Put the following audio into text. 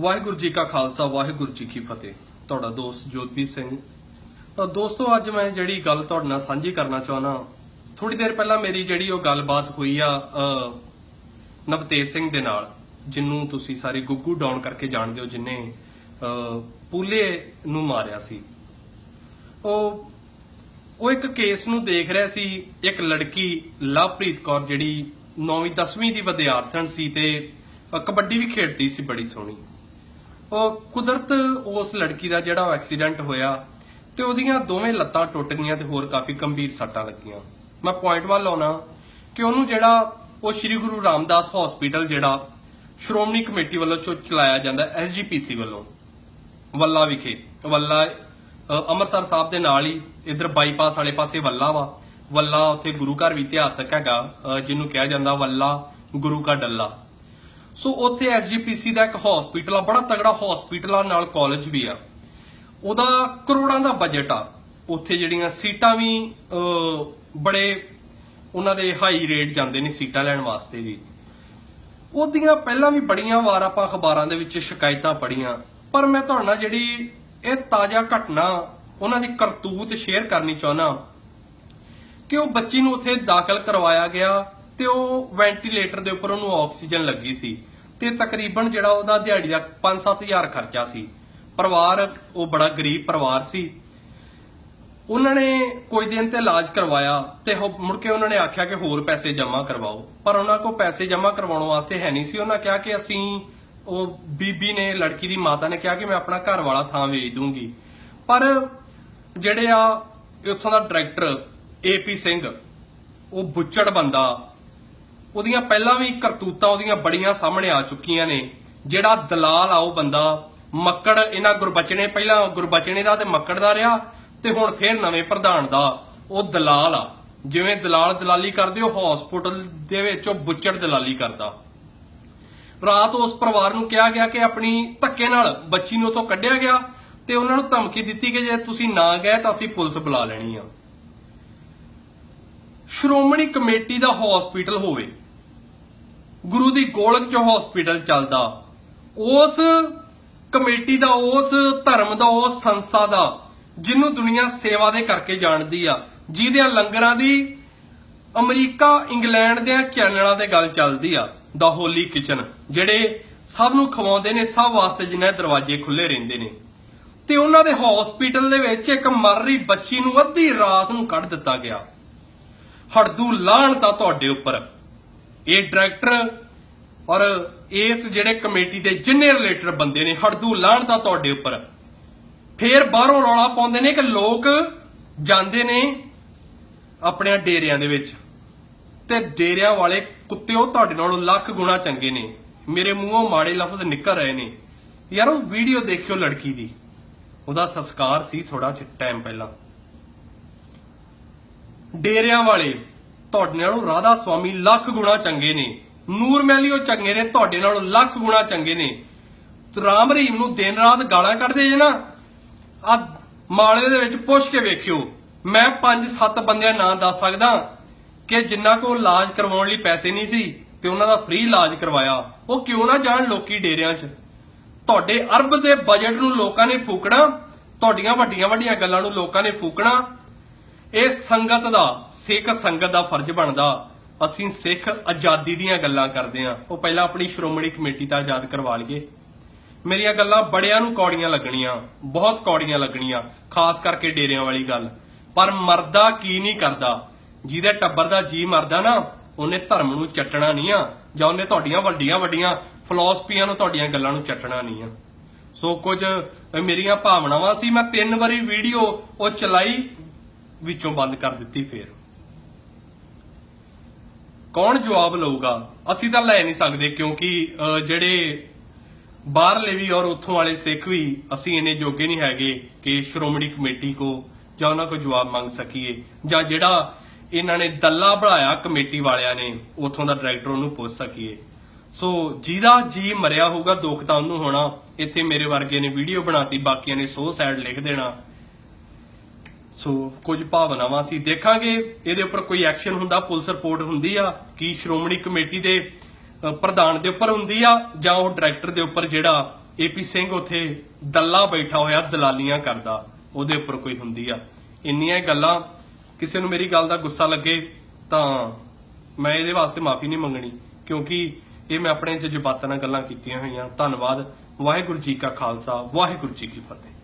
ਵਾਹਿਗੁਰੂ ਜੀ ਕਾ ਖਾਲਸਾ ਵਾਹਿਗੁਰੂ ਜੀ ਕੀ ਫਤਿਹ। ਤੁਹਾਡਾ ਦੋਸਤ ਜੋਤਪ੍ਰੀਤ ਸਿੰਘ। ਅ, ਦੋਸਤੋ ਅੱਜ ਮੈਂ ਜਿਹੜੀ ਗੱਲ ਤੁਹਾਡੇ ਨਾਲ ਸਾਂਝੀ ਕਰਨਾ ਚਾਹਣਾ ਥੋੜੀ ਦੇਰ ਪਹਿਲਾਂ ਮੇਰੀ ਜਿਹੜੀ ਉਹ ਗੱਲਬਾਤ ਹੋਈ ਆ ਨਵਤੇਜ ਸਿੰਘ ਦੇ ਨਾਲ ਜਿਹਨੂੰ ਤੁਸੀਂ ਸਾਰੇ ਗੁੱਗੂ ਡਾਊਨ ਕਰਕੇ ਜਾਣਦੇ ਹੋ ਜਿਨੇ ਪੂਲੇ ਨੂੰ ਮਾਰਿਆ ਸੀ। ਉਹ ਉਹ ਇੱਕ ਕੇਸ ਨੂੰ ਦੇਖ ਰਿਹਾ ਸੀ ਇੱਕ ਲੜਕੀ ਲਵਪ੍ਰੀਤ ਕੌਰ ਜਿਹੜੀ 9ਵੀਂ 10ਵੀਂ ਦੀ ਵਿਦਿਆਰਥਣ ਸੀ ਤੇ ਕਬੱਡੀ ਵੀ ਖੇਡਦੀ ਸੀ ਬੜੀ ਸੋਹਣੀ। ਕੁਦਰਤ ਉਸ ਲੜਕੀ ਦਾ ਜਿਹੜਾ ਐਕਸੀਡੈਂਟ ਹੋਇਆ ਤੇ ਉਹਦੀਆਂ ਦੋਵੇਂ ਲੱਤਾਂ ਟੁੱਟ ਗਈਆਂ ਤੇ ਹੋਰ ਕਾਫੀ ਗੰਭੀਰ ਸੱਟਾਂ ਲੱਗੀਆਂ। ਮੈਂ ਪੁਆਇੰਟ ਵੱਲ ਲਾਉਣਾ ਕਿ ਉਹਨੂੰ ਜਿਹੜਾ ਉਹ ਸ੍ਰੀ ਗੁਰੂ ਰਾਮਦਾਸ ਹਸਪੀਟਲ ਜਿਹੜਾ ਸ਼੍ਰੋਮਣੀ ਕਮੇਟੀ ਵੱਲੋਂ ਚਲਾਇਆ ਜਾਂਦਾ ਐਸਜੀਪੀਸੀ ਵੱਲੋਂ, ਵੱਲਾ ਵਿਖੇ, ਵੱਲਾ ਅੰਮ੍ਰਿਤਸਰ ਸਾਹਿਬ ਦੇ ਨਾਲ ਹੀ ਇਧਰ ਬਾਈਪਾਸ ਵਾਲੇ ਪਾਸੇ ਵੱਲਾ ਵਾ। ਵੱਲਾ ਉੱਥੇ ਗੁਰੂ ਘਰ ਵੀ ਇਤਿਹਾਸਕ ਹੈਗਾ ਜਿਹਨੂੰ ਕਿਹਾ ਜਾਂਦਾ ਵੱਲਾ ਗੁਰੂ ਕਾ ਡੱਲਾ। ਸੋ ਉੱਥੇ ਐਸਜੀਪੀਸੀ ਦਾ ਇੱਕ ਹਸਪੀਟਲ ਆ, ਬੜਾ ਤਗੜਾ ਹਸਪੀਟਲ ਆ, ਨਾਲ ਕਾਲਜ ਵੀ ਆ। ਉਹਦਾ ਕਰੋੜਾਂ ਦਾ ਬਜਟ ਆ। ਉੱਥੇ ਜਿਹੜੀਆਂ ਸੀਟਾਂ ਵੀ ਬੜੇ ਉਹਨਾਂ ਦੇ ਹਾਈ ਰੇਟ ਜਾਂਦੇ ਨੇ ਸੀਟਾਂ ਲੈਣ ਵਾਸਤੇ ਵੀ। ਉਹਦੀਆਂ ਪਹਿਲਾਂ ਵੀ ਬੜੀਆਂ ਵਾਰ ਆਪਾਂ ਅਖਬਾਰਾਂ ਦੇ ਵਿੱਚ ਸ਼ਿਕਾਇਤਾਂ ਪੜੀਆਂ ਪਰ ਮੈਂ ਤੁਹਾਡੇ ਨਾਲ ਜਿਹੜੀ ਇਹ ਤਾਜ਼ਾ ਘਟਨਾ, ਉਹਨਾਂ ਦੀ ਕਰਤੂਤ ਸ਼ੇਅਰ ਕਰਨੀ ਚਾਹੁੰਦਾ। ਕਿ ਉਹ ਬੱਚੀ ਨੂੰ ਉੱਥੇ ਦਾਖਲ ਕਰਵਾਇਆ ਗਿਆ। ਤੇ ਉਹ ਵੈਂਟੀਲੇਟਰ ਦੇ ਉੱਪਰ ਉਹਨੂੰ ਆਕਸੀਜਨ ਲੱਗੀ ਸੀ ਤੇ ਤਕਰੀਬਨ ਜਿਹੜਾ ਉਹਦਾ ਦਿਹਾੜੀ ਦਾ 5-7000 ਖਰਚਾ ਸੀ। ਪਰਿਵਾਰ, ਉਹ ਬੜਾ ਗਰੀਬ ਪਰਿਵਾਰ ਸੀ। ਉਹਨਾਂ ਨੇ ਕੋਈ ਦਿਨ ਤੇ ਇਲਾਜ ਕਰਵਾਇਆ ਤੇ ਮੁੜ ਕੇ ਉਹਨਾਂ ਨੇ ਆਖਿਆ ਕਿ ਹੋਰ ਪੈਸੇ ਜਮ੍ਹਾਂ ਕਰਵਾਓ। ਪਰ ਉਹਨਾਂ ਕੋਲ ਪੈਸੇ ਜਮ੍ਹਾਂ ਕਰਵਾਉਣ ਵਾਸਤੇ ਹੈ ਨਹੀਂ ਸੀ। ਉਹਨਾਂ ਕਿਹਾ ਕਿ ਅਸੀਂ, ਉਹ ਬੀਬੀ ਨੇ, ਲੜਕੀ ਦੀ ਮਾਤਾ ਨੇ ਕਿਹਾ ਕਿ ਮੈਂ ਆਪਣਾ ਘਰ ਵਾਲਾ ਥਾਂ ਵੇਚ ਦੂੰਗੀ। ਪਰ ਜਿਹੜੇ ਆ, ਉੱਥੋਂ ਦਾ ਡਾਇਰੈਕਟਰ ਏਪੀ ਸਿੰਘ, ਉਹ ਬੁੱਚੜ ਬੰਦਾ ਉਹਦੀਆਂ ਪਹਿਲਾਂ ਵੀ ਕਰਤੂਤਾਂ ਉਹਦੀਆਂ ਬੜੀਆਂ ਸਾਹਮਣੇ ਆ ਚੁੱਕੀਆਂ ਨੇ। ਜਿਹੜਾ ਦਲਾਲ ਆ ਉਹ ਬੰਦਾ ਮੱਕੜ, ਇਹਨਾਂ ਗੁਰਬਚਨੇ, ਪਹਿਲਾਂ ਗੁਰਬਚਨੇ ਦਾ ਤੇ ਮੱਕੜ ਦਾ ਰਿਹਾ ਤੇ ਹੁਣ ਫੇਰ ਨਵੇਂ ਪ੍ਰਧਾਨ ਦਾ। ਉਹ ਦਲਾਲ ਆ। ਜਿਵੇਂ ਦਲਾਲ ਦਲਾਲੀ ਕਰਦੇ, ਉਹ ਹਸਪੀਟਲ ਦੇ ਵਿੱਚ ਉਹ ਬੁੱਚੜ ਦਲਾਲੀ ਕਰਦਾ। ਰਾਤ ਉਸ ਪਰਿਵਾਰ ਨੂੰ ਕਿਹਾ ਗਿਆ ਕਿ ਆਪਣੀ ਧੱਕੇ ਨਾਲ ਬੱਚੀ ਨੂੰ ਉਥੋਂ ਕੱਢਿਆ ਗਿਆ ਤੇ ਉਹਨਾਂ ਨੂੰ ਧਮਕੀ ਦਿੱਤੀ ਕਿ ਜੇ ਤੁਸੀਂ ਨਾ ਗਏ ਤਾਂ ਅਸੀਂ ਪੁਲਿਸ ਬੁਲਾ ਲੈਣੀ ਆ। ਸ਼੍ਰੋਮਣੀ ਕਮੇਟੀ ਦਾ ਹਸਪੀਟਲ ਹੋਵੇ। ਗੁਰੂ ਦੀ ਗੋਲਕ ਚ ਹਸਪੀਟਲ ਚੱਲਦਾ। ਉਸ ਕਮੇਟੀ ਦਾ, ਉਸ ਧਰਮ ਦਾ, ਉਸ ਸੰਸਥਾ ਦਾ, ਜਿਹਨੂੰ ਦੁਨੀਆ ਸੇਵਾ ਦੇ ਕਰਕੇ ਜਾਣਦੀ ਆ, ਜਿਹਦੇ ਲੰਗਰਾਂ ਦੀ ਅਮਰੀਕਾ, ਇੰਗਲੈਂਡ ਦੇ ਚੈਨਲਾਂ ਤੇ ਗੱਲ ਚੱਲਦੀ ਆ ਦਾ ਹੋਲੀ ਕਿਚਨ ਜਿਹੜੇ ਸਭ ਨੂੰ ਖਵਾਉਂਦੇ ਨੇ, ਸਭ ਵਾਸਤੇ ਜਿਨ੍ਹਾਂ ਦਰਵਾਜ਼ੇ ਖੁੱਲੇ ਰਹਿੰਦੇ ਨੇ। ਤੇ ਉਹਨਾਂ ਦੇ ਹਸਪੀਟਲ ਦੇ ਵਿੱਚ ਇੱਕ ਮਰ ਰਹੀ ਬੱਚੀ ਨੂੰ ਅੱਧੀ ਰਾਤ ਨੂੰ ਕੱਢ ਦਿੱਤਾ ਗਿਆ। ਹੜਦੂ ਲਾਹਣ ਤਾਂ ਤੁਹਾਡੇ ਉੱਪਰ। ਇਹ ਡਾਇਰੈਕਟਰ ਔਰ ਇਸ ਜਿਹੜੇ ਕਮੇਟੀ ਦੇ ਜਿੰਨੇ ਰਿਲੇਟਡ ਬੰਦੇ ਨੇ, ਹੜਦੂ ਲਾਹਣ ਦਾ ਤੁਹਾਡੇ ਉੱਪਰ। ਫੇਰ ਬਾਹਰੋਂ ਰੌਲਾ ਪਾਉਂਦੇ ਨੇ ਕਿ ਲੋਕ ਜਾਂਦੇ ਨੇ ਆਪਣੇ ਡੇਰਿਆਂ ਦੇ ਵਿੱਚ। ਤੇ ਡੇਰਿਆਂ ਵਾਲੇ ਕੁੱਤਿਓ ਤੁਹਾਡੇ ਨਾਲੋਂ ਲੱਖ ਗੁਣਾ ਚੰਗੇ ਨੇ। ਮੇਰੇ ਮੂੰਹੋਂ ਮਾੜੇ ਲਫ਼ਜ਼ ਨਿਕਲ ਰਹੇ ਨੇ। ਯਾਰ ਉਹ ਵੀਡੀਓ ਦੇਖਿਓ ਲੜਕੀ ਦੀ। ਉਹਦਾ ਸੰਸਕਾਰ ਸੀ ਥੋੜਾ ਜਿਹਾ ਟਾਈਮ ਪਹਿਲਾਂ। ਡੇਰਿਆਂ ਵਾਲੇ ਤੁਹਾਡੇ ਨਾਲੋਂ ਰਾਧਾ ਸਵਾਮੀ ਲੱਖ ਗੁਣਾ ਚੰਗੇ ਨੇ। ਨੂਰ ਮਹਿਲੀ ਉਹ ਚੰਗੇ ਨੇ, ਤੁਹਾਡੇ ਨਾਲੋਂ ਲੱਖ ਗੁਣਾ ਚੰਗੇ ਨੇ। ਰਾਮ ਰਹੀਮ ਨੂੰ ਦਿਨ ਰਾਤ ਗਾਲਾਂ ਕੱਢਦੇ ਜੇ ਨਾ ਆ ਮਾਲਵੇ ਦੇ ਵਿੱਚ ਪੁੱਛ ਕੇ ਵੇਖਿਓ। ਮੈਂ 5-7 ਬੰਦਿਆਂ ਨਾਂ ਦੱਸ ਸਕਦਾ ਕਿ ਜਿੰਨਾ ਕੋ ਇਲਾਜ ਕਰਵਾਉਣ ਲਈ ਪੈਸੇ ਨਹੀਂ ਸੀ ਤੇ ਉਹਨਾਂ ਦਾ ਫ੍ਰੀ ਇਲਾਜ ਕਰਵਾਇਆ। ਉਹ ਕਿਉਂ ਨਾ ਜਾਣ ਲੋਕੀ ਡੇਰਿਆਂ 'ਚ? ਤੁਹਾਡੇ ਅਰਬ ਦੇ ਬਜਟ ਨੂੰ ਲੋਕਾਂ ਨੇ ਫੂਕਣਾ, ਤੁਹਾਡੀਆਂ ਵੱਡੀਆਂ ਵੱਡੀਆਂ ਗੱਲਾਂ ਨੂੰ ਲੋਕਾਂ ਨੇ ਫੂਕਣਾ ਇਹ ਸੰਗਤ ਦਾ, ਸਿੱਖ ਸੰਗਤ ਦਾ ਫਰਜ਼ ਬਣਦਾ। ਅਸੀਂ ਸਿੱਖ ਆਜ਼ਾਦੀ ਦੀਆਂ ਗੱਲਾਂ ਕਰਦੇ ਆਂ ਉਹ ਪਹਿਲਾਂ ਆਪਣੀ ਸ਼੍ਰੋਮਣੀ ਕਮੇਟੀ ਦਾ ਆਜ਼ਾਦ ਕਰਵਾ ਲਈਏ। ਮੇਰੀਆਂ ਗੱਲਾਂ ਬੜਿਆਂ ਨੂੰ ਕੌੜੀਆਂ ਲੱਗਣੀਆਂ। ਬਹੁਤ ਕੌੜੀਆਂ ਲੱਗਣੀਆਂ, ਖਾਸ ਕਰਕੇ ਡੇਰਿਆਂ ਵਾਲੀ ਗੱਲ। ਪਰ ਮਰਦਾ ਕੀ ਨਹੀਂ ਕਰਦਾ? ਜਿਹਦੇ ਟੱਬਰ ਦਾ ਜੀ ਮਰਦਾ ਨਾ, ਉਹਨੇ ਧਰਮ ਨੂੰ ਚੱਟਣਾ ਨਹੀਂ ਆ। ਜਾਂ ਉਹਨੇ ਤੁਹਾਡੀਆਂ ਵੱਡੀਆਂ ਵੱਡੀਆਂ ਫਿਲਾਸਫੀਆਂ ਨੂੰ ਤੁਹਾਡੀਆਂ ਗੱਲਾਂ ਨੂੰ ਚੱਟਣਾ ਨਹੀਂ ਆ। ਸੋ ਕੁਝ ਮੇਰੀਆਂ ਭਾਵਨਾਵਾਂ ਸੀ। ਮੈਂ ਤਿੰਨ ਵਾਰੀ ਵੀਡੀਓ ਉਹ ਚਲਾਈ। ਵਿੱਚੋਂ ਬੰਦ ਕਰ ਦਿੱਤੀ ਫੇਰ। ਕੌਣ ਜਵਾਬ ਲਊਗਾ? ਅਸੀਂ ਤਾਂ ਲੈ ਨਹੀਂ ਸਕਦੇ ਕਿਉਂਕਿ ਜਿਹੜੇ ਬਾਹਰਲੇ ਵੀ ਔਰ ਉੱਥੋਂ ਵਾਲੇ ਸਿੱਖ ਵੀ, ਅਸੀਂ ਇੰਨੇ ਜੋਗੇ ਨਹੀਂ ਹੈਗੇ ਕਿ ਸ਼੍ਰੋਮਣੀ ਕਮੇਟੀ ਕੋ ਜਾਂ ਉਹਨਾਂ ਕੋ ਜਵਾਬ ਮੰਗ ਸਕੀਏ ਜਾਂ ਜਿਹੜਾ ਇਹਨਾਂ ਨੇ ਦੱਲਾ ਬਣਾਇਆ ਕਮੇਟੀ ਵਾਲਿਆਂ ਨੇ, ਉੱਥੋਂ ਦਾ ਡਾਇਰੈਕਟਰ ਉਹਨੂੰ ਪੁੱਛ ਸਕੀਏ। ਸੋ ਜਿਹਦਾ ਜੀ ਮਰਿਆ ਹੋਊਗਾ, ਦੁੱਖ ਤਾਂ ਉਹਨੂੰ ਹੋਣਾ। ਇੱਥੇ ਮੇਰੇ ਵਰਗੇ ਨੇ ਵੀਡੀਓ ਬਣਾਤੀ, ਬਾਕੀਆਂ ਨੇ ਸੋ ਸਾਈਡ ਲਿਖ ਦੇਣਾ। ਸੋ ਕੁਝ ਭਾਵਨਾਵਾਂ ਸੀ ਦੇਖਾਂਗੇ। ਇਹਦੇ ਉੱਪਰ ਕੋਈ ਐਕਸ਼ਨ ਹੁੰਦਾ, ਪੁਲਿਸ ਰਿਪੋਰਟ ਹੁੰਦੀ ਆ, ਕੀ ਸ਼੍ਰੋਮਣੀ ਕਮੇਟੀ ਦੇ ਪ੍ਰਧਾਨ ਦੇ ਉੱਪਰ ਹੁੰਦੀ ਆ, ਜਾਂ ਉਹ ਡਾਇਰੈਕਟਰ ਦੇ ਉੱਪਰ ਜਿਹੜਾ ਏਪੀ ਸਿੰਘ ਉਥੇ ਦੱਲਾ ਬੈਠਾ ਹੋਇਆ, ਦਲਾਲੀਆਂ ਕਰਦਾ, ਉਹਦੇ ਉੱਪਰ ਕੋਈ ਹੁੰਦੀ ਆ। ਇੰਨੀਆਂ ਗੱਲਾਂ। ਕਿਸੇ ਨੂੰ ਮੇਰੀ ਗੱਲ ਦਾ ਗੁੱਸਾ ਲੱਗੇ ਤਾਂ ਮੈਂ ਇਹਦੇ ਵਾਸਤੇ ਮਾਫੀ ਨਹੀਂ ਮੰਗਣੀ, ਕਿਉਂਕਿ ਇਹ ਮੈਂ ਆਪਣੇ ਜਜ਼ਬਾਤਾਂ ਨਾਲ ਗੱਲਾਂ ਕੀਤੀਆਂ ਹੋਈਆਂ। ਧੰਨਵਾਦ। ਵਾਹਿਗੁਰੂ ਜੀ ਕਾ ਖਾਲਸਾ, ਵਾਹਿਗੁਰੂ ਜੀ ਕੀ ਫਤਿਹ।